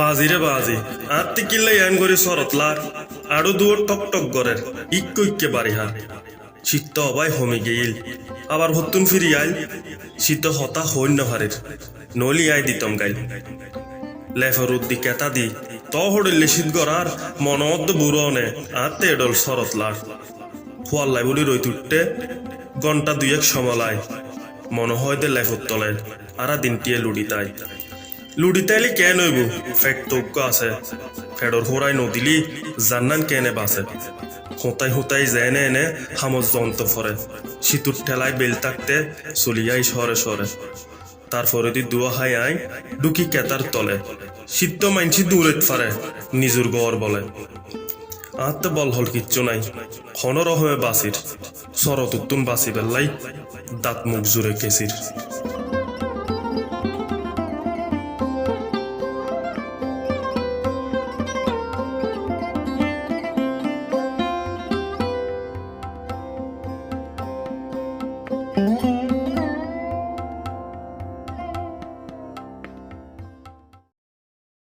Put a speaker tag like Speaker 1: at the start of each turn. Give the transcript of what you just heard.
Speaker 1: বাজি রে বাজি। আর তিকিলে ইয়ান করে সরতলার আরও দুয়ার টক টক গরের ইক্ক ইক্কে বাড়ি হার। শীত অবাই হমি গেইল, আবার হতুন ফিরি আইল, শীত হতা হইন নহারের, নলি আই দিতম গাইল। লেফর উদ্দি কেতা দি, ত হড়িলে শীত গড়ার মনত বুড়নে আর তেডল সরতলার খোয়াল্লাই বলি রই তুটতে ঘণ্টা দুয়েক সমলায় মনে হয় দে লেফর তলে আরা দিনটিয়ে লুডি তাই। লুডি তাইলে কেন হইব? ফেট তৌক্য আছে। ফেডর হোরাই নদিলি, জান্নান কেনে বাসে হোতাই হোতাই জেনে এনে হামজ যন্ত ফরে। শীতুর ঠেলায় বেল থাকতে চলিয়াই সরে সরে। তারপরে দি দুয়া হাই আই ডুকি কেতার তলে। সিদ্ধ মাইনছি দূরে ফারে, নিজুর গড় বলে। আত্ম বল হল কিচ্ছু নাই হনরহমে বাসির শরৎ উত্তুন বাসি বেল্লাই, দাঁত মুখ জুড়ে কেসির Música